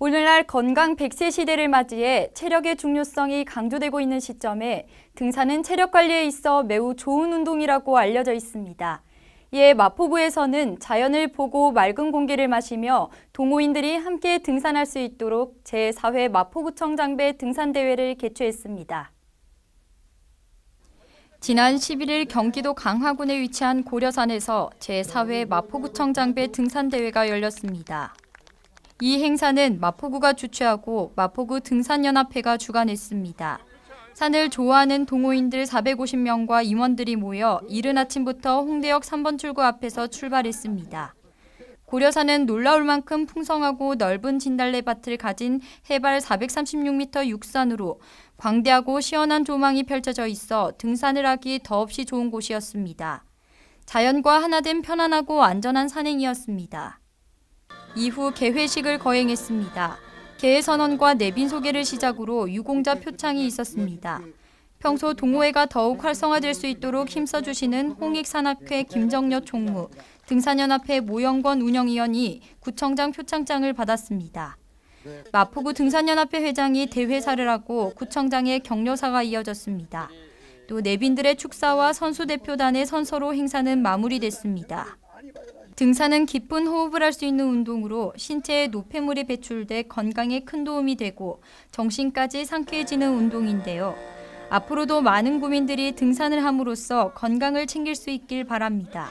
오늘날 건강 100세 시대를 맞이해 체력의 중요성이 강조되고 있는 시점에 등산은 체력 관리에 있어 매우 좋은 운동이라고 알려져 있습니다. 이에 마포구에서는 자연을 보고 맑은 공기를 마시며 동호인들이 함께 등산할 수 있도록 제4회 마포구청 장배 등산대회를 개최했습니다. 지난 11일 경기도 강화군에 위치한 고려산에서 제4회 마포구청 장배 등산대회가 열렸습니다. 이 행사는 마포구가 주최하고 마포구 등산연합회가 주관했습니다. 산을 좋아하는 동호인들 450명과 임원들이 모여 이른 아침부터 홍대역 3번 출구 앞에서 출발했습니다. 고려산은 놀라울 만큼 풍성하고 넓은 진달래밭을 가진 해발 436m 육산으로 광대하고 시원한 조망이 펼쳐져 있어 등산을 하기 더없이 좋은 곳이었습니다. 자연과 하나 된 편안하고 안전한 산행이었습니다. 이후 개회식을 거행했습니다. 개회 선언과 내빈 소개를 시작으로 유공자 표창이 있었습니다. 평소 동호회가 더욱 활성화될 수 있도록 힘써 주시는 홍익산악회 김정여 총무, 등산연합회 모영권 운영위원이 구청장 표창장을 받았습니다. 마포구 등산연합회 회장이 대회사를 하고 구청장의 격려사가 이어졌습니다. 또 내빈들의 축사와 선수 대표단의 선서로 행사는 마무리됐습니다. 등산은 깊은 호흡을 할 수 있는 운동으로 신체에 노폐물이 배출돼 건강에 큰 도움이 되고 정신까지 상쾌해지는 운동인데요. 앞으로도 많은 구민들이 등산을 함으로써 건강을 챙길 수 있길 바랍니다.